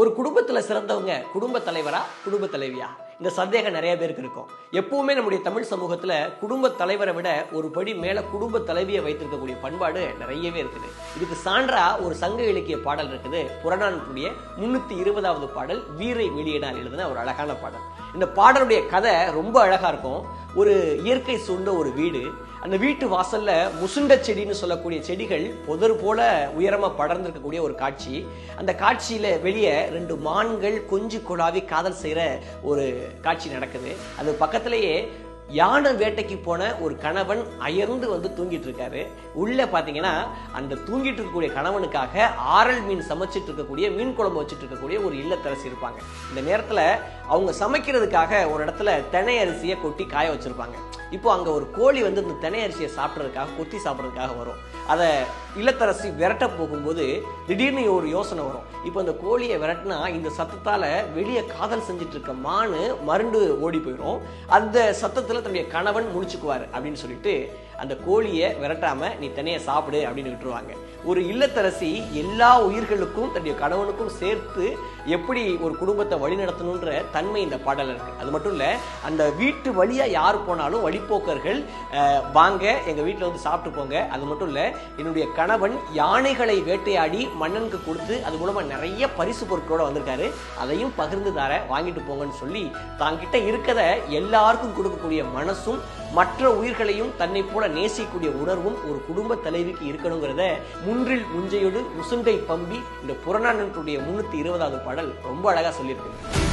ஒரு குடும்பத்தில் சிறந்தவங்க குடும்ப தலைவரா குடும்ப தலைவியா? இந்த சந்தேகம் நிறைய பேருக்கு இருக்கும். எப்பவுமே நம்முடைய தமிழ் சமூகத்தில் குடும்ப தலைவரை விட ஒரு படி மேலே குடும்ப தலைவியை வைத்திருக்கக்கூடிய பண்பாடு நிறையவே இருக்குது. இதுக்கு சான்றா ஒரு சங்க இலக்கிய பாடல் இருக்குது. புறநானூற்றுடைய முன்னூற்றி இருபதாவது பாடல் வீரை வெளியிடார் எழுதின ஒரு அழகான பாடல். இந்த பாடலுடைய கதை ரொம்ப அழகா இருக்கும். ஒரு இயற்கை சூழ்ந்த ஒரு வீடு. அந்த வீட்டு வாசல்ல முசுண்ட செடின்னு சொல்லக்கூடிய செடிகள் புதர் போல உயரமா படர்ந்திருக்கக்கூடிய ஒரு காட்சி. அந்த காட்சியில வெளியே ரெண்டு மான்கள் கொஞ்சி குழாவி காதல் செய்யற ஒரு காட்சி நடக்குது. அது பக்கத்திலேயே யானை வேட்டைக்கு போன ஒரு கணவன் அயர்ந்து வந்து தூங்கிட்டு இருக்காரு. உள்ள பாத்தீங்கன்னா அந்த தூங்கிட்டு இருக்கக்கூடிய கணவனுக்காக ஆரல் மீன் சமைச்சிட்டு இருக்கக்கூடிய மீன் குழம்பு வச்சுட்டு இருக்கக்கூடிய ஒரு இல்லத்தரசி இருப்பாங்க. இந்த நேரத்துல அவங்க சமைக்கிறதுக்காக ஒரு இடத்துல தினை அரிசியை கொட்டி காய வச்சிருப்பாங்க. இப்போ அங்கே ஒரு கோழி வந்து இந்த தினை அரிசியை சாப்பிட்றதுக்காக கொத்தி சாப்பிட்றதுக்காக வரும். அதை இல்லத்தரசி விரட்ட போகும்போது திடீர்னு ஒரு யோசனை வரும். இப்போ அந்த கோழியை விரட்டினா இந்த சத்தத்தால் வெளியே காதல் செஞ்சுட்டு இருக்க மானு மருண்டு ஓடி போயிடும் அந்த சத்தத்தில் தன்னுடைய கணவன் முடிச்சுக்குவார் அப்படின்னு சொல்லிட்டு அந்த கோழியை விரட்டாமல் நீ தனியா சாப்பிடு அப்படின்னு விட்டுருவாங்க. ஒரு இல்லத்தரசி எல்லா உயிர்களுக்கும் தன்னுடைய கணவனுக்கும் சேர்த்து எப்படி ஒரு குடும்பத்தை வழிநடத்தணுன்ற தன்மை இந்த பாடல இருக்கு. அது மட்டும் இல்ல அந்த வீட்டு வழியா யார் போனாலும் வழிப்போக்கர்கள் வாங்க எங்க வீட்டுல வந்து சாப்பிட்டு போங்க. அது மட்டும் இல்ல என்னுடைய கணவன் யானைகளை வேட்டையாடி மன்னனுக்கு கொடுத்து அது மூலமா நிறைய பரிசு பொருட்களோட வந்திருக்காரு. அதையும் பகிர்ந்து தர வாங்கிட்டு போங்கன்னு சொல்லி தாங்கிட்ட இருக்கத எல்லாருக்கும் கொடுக்கக்கூடிய மனசும் மற்ற உயிர்களையும் தன்னை போல நேசிக்கக்கூடிய உணர்வும் ஒரு குடும்ப தலைவிக்கு இருக்கணுங்கிறத முன்றில் உஞ்சையோடு முசுண்டை பம்பி இந்த புறநானூற்றுடைய முன்னூத்தி இருபதாவது பாடல் ரொம்ப அழகா சொல்லியிருக்கு